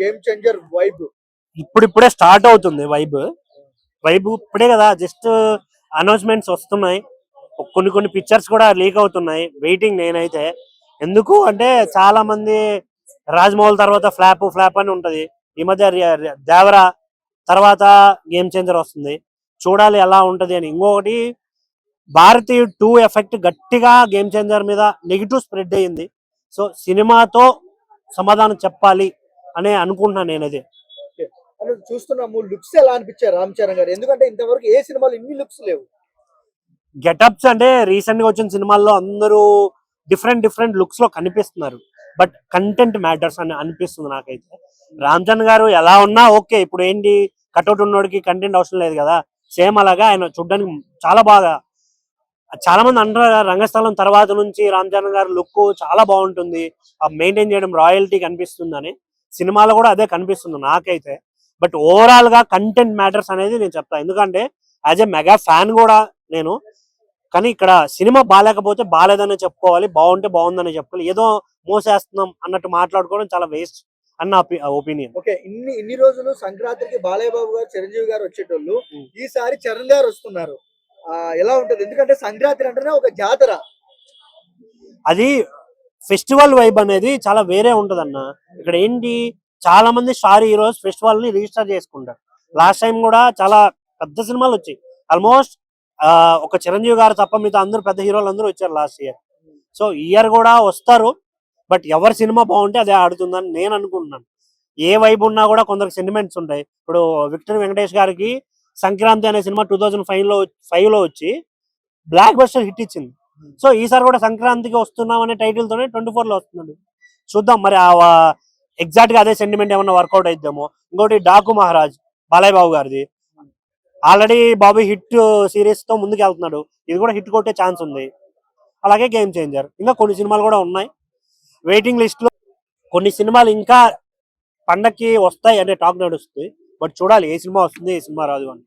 Game changer vibe ఇప్పుడిప్పుడే start అవుతుంది vibe vibe ఇప్పుడే కదా జస్ట్ అనౌన్స్మెంట్స్ వస్తున్నాయి. కొన్ని కొన్ని పిక్చర్స్ కూడా లీక్ అవుతున్నాయి. వెయిటింగ్ నేనైతే. ఎందుకు అంటే చాలా మంది రాజమౌళి తర్వాత ఫ్లాప్ ఫ్లాప్ అని ఉంటది. ఈ మధ్య దేవరా తర్వాత గేమ్ చేంజర్ వస్తుంది. చూడాలి ఎలా ఉంటది అని. ఇంకొకటి భారతీయ టూ ఎఫెక్ట్ గట్టిగా గేమ్ చేంజర్ మీద నెగిటివ్ స్ప్రెడ్ అయ్యింది సో సినిమాతో సమాధానం చెప్పాలి. అని అనుకుంటున్నాను నేనది అని చూస్తున్నాము లుక్స్ ఎలా అనిపించారు రామ్ చరణ్ గారు? ఎందుకంటే ఇంతవరకు ఏ సినిమాలు ఇన్ని లుక్స్ లేవు? గెటప్స్ అంటే రీసెంట్గా వచ్చిన సినిమాల్లో అందరూ డిఫరెంట్ డిఫరెంట్ లుక్స్లో కనిపిస్తున్నారు. బట్ కంటెంట్ మ్యాటర్స్ అని అనిపిస్తుంది నాకైతే. రామ్ చరణ్ గారు ఎలా ఉన్నా ఓకే ఇప్పుడు ఏంటి కట్అవుట్ ఉన్నోడికి కంటెంట్ అవసరం లేదు కదా. సేమ్ అలాగా ఆయన చూడడానికి చాలా బాగా చాలా మంది అంటారు రంగస్థలం తర్వాత నుంచి రామ్ చరణ్ గారి లుక్ చాలా బాగుంటుంది. మెయింటైన్ చేయడం రాయల్టీ కనిపిస్తుందని సినిమాలో కూడా అదే కనిపిస్తుంది నాకైతే. బట్ ఓవరాల్గా కంటెంట్ మ్యాటర్స్ అనేది నేను చెప్తా. ఎందుకంటే యాజ్ ఎ మెగా ఫ్యాన్ కూడా నేను కానీ ఇక్కడ సినిమా బాగాలేకపోతే బాగాలేదని చెప్పుకోవాలి బాగుంటే బాగుందని చెప్పుకోవాలి. ఏదో మోసేస్తున్నాం అన్నట్టు మాట్లాడుకోవడం చాలా వేస్ట్ అన్న ఒపీనియన్. ఓకే ఇన్ని ఇన్ని రోజులు సంక్రాంతికి బాలయ్య బాబు గారు చిరంజీవి గారు వచ్చేటోళ్ళు. ఈసారి చరణ్ గారు వస్తున్నారు. ఎలా ఉంటది? ఎందుకంటే సంక్రాంతి అంటేనే ఒక జాతర. అది ఫెస్టివల్ వైబ్ అనేది చాలా వేరే ఉంటదన్న. ఇక్కడ ఏంటి? చాలా మంది స్టార్ హీరోస్ ఫెస్టివల్ని రిజిస్టర్ చేసుకుంటారు. లాస్ట్ టైం కూడా చాలా పెద్ద సినిమాలు వచ్చాయి. ఆల్మోస్ట్ ఒక చిరంజీవి గారు తప్ప మిగతా అందరూ పెద్ద హీరోలు అందరూ వచ్చారు లాస్ట్ ఇయర్. సో ఇయర్ కూడా వస్తారు బట్ ఎవరి సినిమా బాగుంటే అదే ఆడుతుందని నేను అనుకుంటున్నాను. ఏ వైబ్ ఉన్నా కూడా కొందరికి సెంటిమెంట్స్ ఉంటాయి. ఇప్పుడు విక్టర్ వెంకటేష్ గారికి సంక్రాంతి అనే సినిమా టూ థౌజండ్ ఫైవ్లో ఫైవ్లో వచ్చి బ్లాక్ బస్టర్ హిట్ ఇచ్చింది. Hmm. సో ఈసారి కూడా సంక్రాంతికి వస్తున్నాం అనే టైటిల్ తోనే ట్వంటీ ఫోర్లో వస్తున్నాడు. చూద్దాం మరి ఆ ఎగ్జాక్ట్గా అదే సెంటిమెంట్ ఏమన్నా వర్కౌట్ అయిద్దామో. ఇంకోటి డాకు మహారాజ్ బాలయ్య బాబు గారిది. ఆల్రెడీ బాబు హిట్ సిరీస్తో ముందుకు వెళ్తున్నాడు ఇది కూడా హిట్ కొట్టే ఛాన్స్ ఉంది. అలాగే గేమ్ చేంజర్ ఇంకా కొన్ని సినిమాలు కూడా ఉన్నాయి. వెయిటింగ్ లిస్ట్లో కొన్ని సినిమాలు ఇంకా పండక్కి వస్తాయి అనే టాక్ నడుస్తుంది. బట్ చూడాలి ఏ సినిమా వస్తుంది ఏ సినిమా రాదు అని.